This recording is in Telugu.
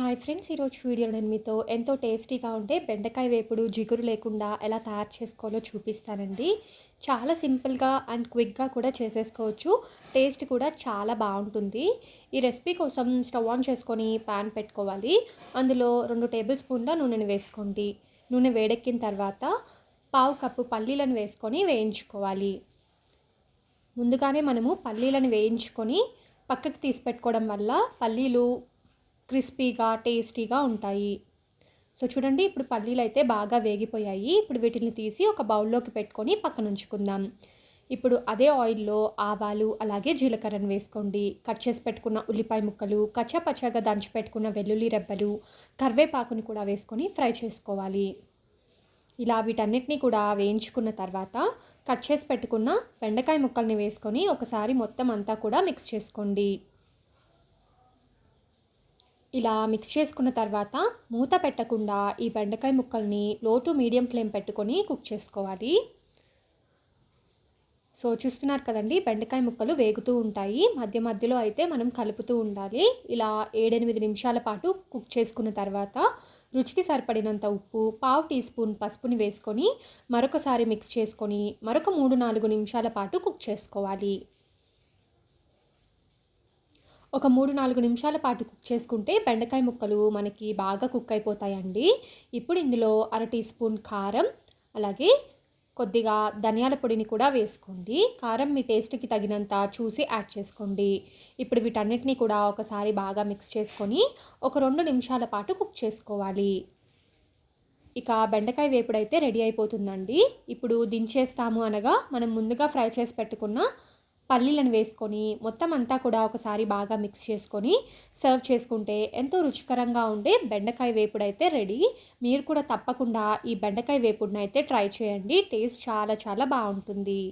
హాయ్ ఫ్రెండ్స్ ఈరోజు వీడియో నేను మీతో ఎంతో టేస్టీగా ఉంటే బెండకాయ వేపుడు జిగురు లేకుండా ఎలా తయారు చేసుకోవాలో చూపిస్తానండి. చాలా సింపుల్గా అండ్ క్విక్గా కూడా చేసేసుకోవచ్చు. టేస్ట్ కూడా చాలా బాగుంటుంది. ఈ రెసిపీ కోసం స్టవ్ ఆన్ చేసుకొని ప్యాన్ పెట్టుకోవాలి. అందులో రెండు టేబుల్ స్పూన్ల నూనెను వేసుకోండి. నూనె వేడెక్కిన తర్వాత పావు కప్పు పల్లీలను వేసుకొని వేయించుకోవాలి. ముందుగానే మనము పల్లీలను వేయించుకొని పక్కకు తీసి పెట్టుకోవడం వల్ల పల్లీలు క్రిస్పీగా టేస్టీగా ఉంటాయి. సో చూడండి ఇప్పుడు పల్లీలు అయితే బాగా వేగిపోయాయి. ఇప్పుడు వీటిని తీసి ఒక బౌల్లోకి పెట్టుకొని పక్కన ఉంచుకుందాం ఇప్పుడు అదే ఆయిల్లో ఆవాలు అలాగే జీలకర్రను వేసుకోండి. కట్ చేసి పెట్టుకున్న ఉల్లిపాయ ముక్కలు కచ్చా పచ్చగా దంచి పెట్టుకున్న వెల్లుల్లి రెబ్బలు కరివేపాకుని కూడా వేసుకొని ఫ్రై చేసుకోవాలి. ఇలా వీటన్నిటిని కూడా వేయించుకున్న తర్వాత కట్ చేసి పెట్టుకున్న బెండకాయ ముక్కల్ని వేసుకొని ఒకసారి మొత్తం అంతా కూడా మిక్స్ చేసుకోండి. ఇలా మిక్స్ చేసుకున్న తర్వాత మూత పెట్టకుండా ఈ బెండకాయ ముక్కల్ని లో టు మీడియం ఫ్లేమ్ పెట్టుకొని కుక్ చేసుకోవాలి. సో చూస్తున్నారు కదండి బెండకాయ ముక్కలు వేగుతూ ఉంటాయి. మధ్య మధ్యలో అయితే మనం కలుపుతూ ఉండాలి. ఇలా ఏడెనిమిది నిమిషాల పాటు కుక్ చేసుకున్న తర్వాత రుచికి సరిపడినంత ఉప్పు పావు టీ స్పూన్ పసుపుని వేసుకొని మరొకసారి మిక్స్ చేసుకొని మరొక మూడు నాలుగు నిమిషాల పాటు కుక్ చేసుకోవాలి. ఒక మూడు నాలుగు నిమిషాల పాటు కుక్ చేసుకుంటే బెండకాయ ముక్కలు మనకి బాగా కుక్ అయిపోతాయండి. ఇప్పుడు ఇందులో అర టీ స్పూన్ కారం అలాగే కొద్దిగా ధనియాల పొడిని కూడా వేసుకోండి. కారం మీ టేస్ట్కి తగినంత చూసి యాడ్ చేసుకోండి. ఇప్పుడు వీటన్నిటిని కూడా ఒకసారి బాగా మిక్స్ చేసుకొని ఒక రెండు నిమిషాల పాటు కుక్ చేసుకోవాలి. ఇక బెండకాయ వేపుడైతే రెడీ అయిపోతుందండి. ఇప్పుడు దించేస్తాము అనగా మనం ముందుగా ఫ్రై చేసి పెట్టుకున్న పల్లీలను వేసుకొని మొత్తం అంతా కూడా ఒకసారి బాగా మిక్స్ చేసుకొని సర్వ్ చేసుకుంటే ఎంతో రుచికరంగా ఉండే బెండకాయ వేపుడు అయితే రెడీ మీరు కూడా తప్పకుండా ఈ బెండకాయ వేపుడునైతే ట్రై చేయండి. టేస్ట్ చాలా చాలా బాగుంటుంది.